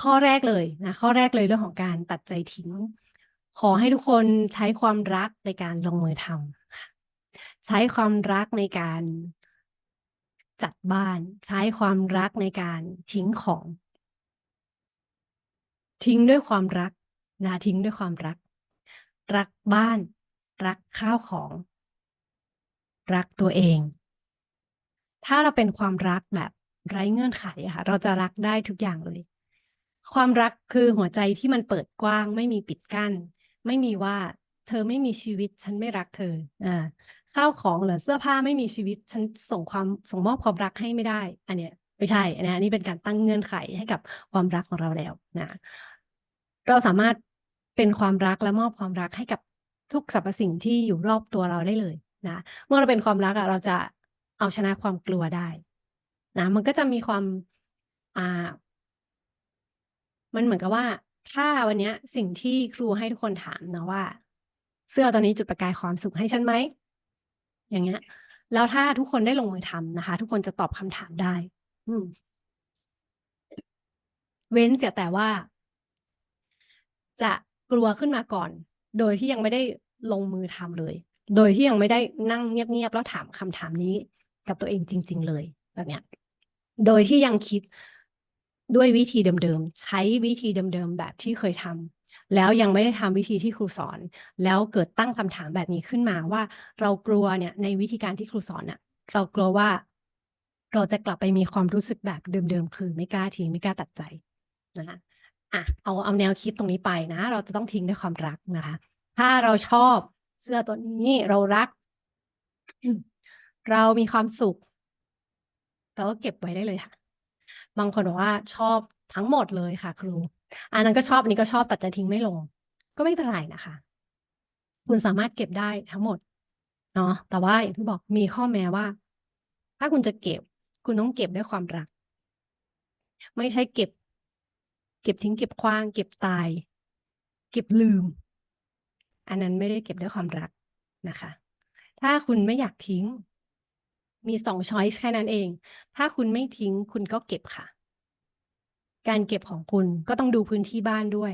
ข้อแรกเลยนะข้อแรกเลยเรื่องของการตัดใจทิ้ง ขอให้ทุกคนใช้ความรักในการลงมือทำใช้ความรักในการจัดบ้าน ใช้ความรักในการทิ้งของ ทิ้งด้วยความรักนะทิ้งด้วยความรัก รักบ้าน รักข้าวของ รักตัวเอง ถ้าเราเป็นความรักแบบไร้เงื่อนไขอะค่ะ เราจะรักได้ทุกอย่างเลย ความรักคือหัวใจที่มันเปิดกว้าง ไม่มีปิดกั้น ไม่มีว่าเธอไม่มีชีวิตฉันไม่รักเธออ่าข้าวของหรือเสื้อผ้าไม่มีชีวิตฉันส่งความส่งมอบความรักให้ไม่ได้ อันเนี้ยไม่ใช่นะอันนี้เป็นการตั้งเงื่อนไขให้กับความรักของเราแล้วนะเราสามารถเป็นความรักและมอบความรักให้กับทุกสรรพสิ่งที่อยู่รอบตัวเราได้เลยนะเมื่อเราเป็นความรักอะเราจะเอาชนะความกลัวได้นะมันก็จะมีความอ่า มันเหมือนกับว่าถ้าวันนี้สิ่งที่ครูให้ทุกคนถามนะว่า เสื้อตัวนี้จุดประกายความสุขให้ฉันไหมอย่างเงี้ย แล้วถ้าทุกคนได้ลงมือทำนะคะ ทุกคนจะตอบคำถามได้ อืมเว้นเสียแต่ว่า จะกลัวขึ้นมาก่อน โดยที่ยังไม่ได้ลงมือทำเลย โดยที่ยังไม่ได้นั่งเงียบๆแล้วถามคำถามนี้กับตัวเองจริง ๆ เลยแบบเนี้ย โดยที่ยังคิด ด้วยวิธีเดิมๆ ใช้วิธีเดิมๆ แบบที่เคยทำแล้วยังไม่ได้ทำวิธีที่ครูสอน แล้วเกิดตั้งคำถามแบบนี้ขึ้นมาว่า เรากลัวเนี่ยในวิธีการที่ครูสอนเนี่ยเรากลัวว่า เราจะกลับไปมีความรู้สึกแบบเดิมๆ คือไม่กล้าทิ้งไม่กล้าตัดใจนะคะอะเอาเอาแนวคิดตรงนี้ไปนะ เราจะต้องทิ้งด้วยความรักนะคะ ถ้าเราชอบเสื้อตัวนี้เรารัก เรามีความสุข เราก็เก็บไว้ได้เลยค่ะ บางคนบอกว่าชอบทั้งหมดเลยค่ะ ครู อันนั้นก็ชอบอันนี้ก็ชอบแต่จะทิ้งไม่ลง ก็ไม่เป็นไรนะคะ คุณสามารถเก็บได้ทั้งหมดเนาะแต่ว่าอย่างที่บอกมีข้อแม้ว่า ถ้าคุณจะเก็บ คุณต้องเก็บด้วยความรัก ไม่ใช่เก็บ เก็บทิ้งเก็บขว้าง เก็บตาย เก็บลืม อันนั้นไม่ได้เก็บด้วยความรักนะคะ ถ้าคุณไม่อยากทิ้ง มีสองช้อยส์แค่นั้นเอง ถ้าคุณไม่ทิ้งคุณก็เก็บค่ะ การเก็บของคุณก็ต้องดูพื้นที่บ้านด้วย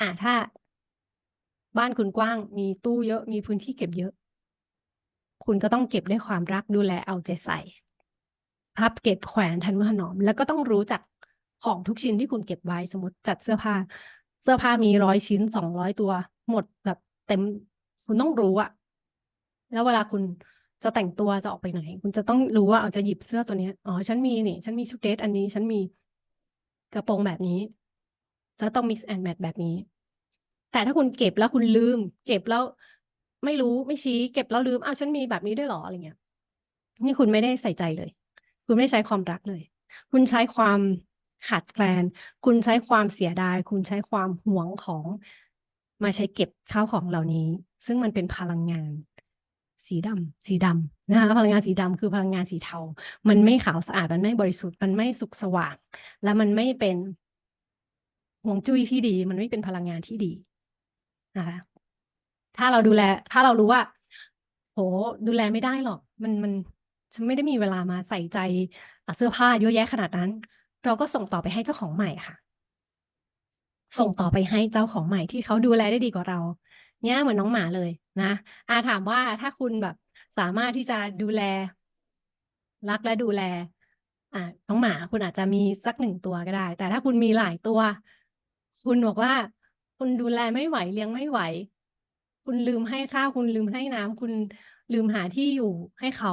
อ่าถ้า บ้านคุณกว้าง มีตู้เยอะ มีพื้นที่เก็บเยอะ คุณก็ต้องเก็บด้วยความรักดูแลเอาใจใส่พับเก็บแขวนทันุถนอม แล้วก็ต้องรู้จักของทุกชิ้นที่คุณเก็บไว้สมมติจัดเสื้อผ้า เสื้อผ้ามีร้อยชิ้นสองร้อยตัว หมดแบบเต็ม คุณต้องรู้อะแล้วเวลาคุณ จะแต่งตัวจะออกไปไหน คุณจะต้องรู้ว่าเอาจะหยิบเสื้อตัวเนี้ยอ๋อฉันมีนี่ ฉันมีชุดเดทอันนี้ ฉันมีกระโปรงแบบนี้ จะต้อง mix and match แบบนี้ แต่ถ้าคุณเก็บแล้วคุณลืม เก็บแล้วไม่รู้ไม่ชี้ เก็บแล้วลืมอ้าวฉันมีแบบนี้ด้วยหรออะไรเงี้ย นี่คุณไม่ได้ใส่ใจเลย คุณไม่ใช้ความรักเลย คุณใช้ความขาดแคลน คุณใช้ความเสียดาย คุณใช้ความหวงของมาใช้เก็บข้าวของเหล่านี้ ซึ่งมันเป็นพลังงาน สีดำสีดำนะคะพลังงานสีดำคือพลังงานสีเทา มันไม่ขาวสะอาด มันไม่บริสุทธิ์ มันไม่สุขสว่าง และมันไม่เป็นฮวงจุ้ยที่ดี มันไม่เป็นพลังงานที่ดีนะคะ ถ้าเราดูแล ถ้าเรารู้ว่า โห ดูแลไม่ได้หรอก มันมันฉันไม่ได้มีเวลามาใส่ใจเสื้อผ้าเยอะแยะขนาดนั้น เราก็ส่งต่อไปให้เจ้าของใหม่ค่ะ ส่งต่อไปให้เจ้าของใหม่ที่เขาดูแลได้ดีกว่าเรา เนี่ยเหมือนน้องหมาเลยนะอาถามว่าถ้าคุณแบบสามารถที่จะดูแล รักและดูแล อ่าน้องหมาคุณอาจจะมีสักหนึ่งตัวก็ได้ แต่ถ้าคุณมีหลายตัว คุณบอกว่า คุณดูแลไม่ไหวเลี้ยงไม่ไหว คุณลืมให้ข้าวคุณลืมให้น้ำคุณลืมหาที่อยู่ให้เขา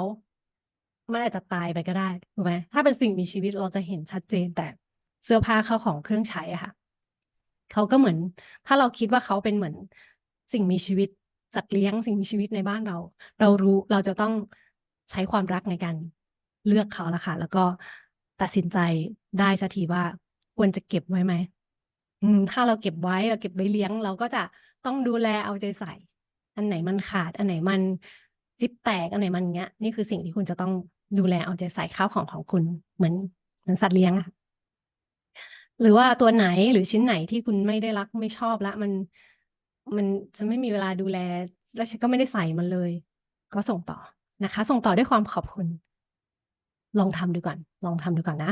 มันอาจจะตายไปก็ได้ถูกไหมถ้าเป็นสิ่งมีชีวิตเราจะเห็นชัดเจนแต่เสื้อผ้าเข้าของเครื่องใช้อะค่ะเขาก็เหมือน ถ้าเราคิดว่าเขาเป็นเหมือน สิ่งมีชีวิตสัตว์เลี้ยงสิ่งมีชีวิตในบ้านเรา เรารู้เราจะต้องใช้ความรักในการเลือกเขาละค่ะ แล้วก็ตัดสินใจได้สักทีว่าควรจะเก็บไว้ไหมถ้าเราเก็บไว้เราเก็บไว้เลี้ยง เราก็จะต้องดูแลเอาใจใส่ อันไหนมันขาด อันไหนมันซิปแตกอันไหนมันเงี้ย นี่คือสิ่งที่คุณจะต้องดูแลเอาใจใส่ข้าวของของคุณเหมือนเหมือนสัตว์เลี้ยงอะหรือว่าตัวไหนหรือชิ้นไหนที่คุณไม่ได้รักไม่ชอบละมัน มันจะไม่มีเวลาดูแล แล้วฉันก็ไม่ได้ใส่มันเลย ก็ส่งต่อนะคะ ส่งต่อด้วยความขอบคุณ ลองทำดูก่อน ลองทำดูก่อนนะ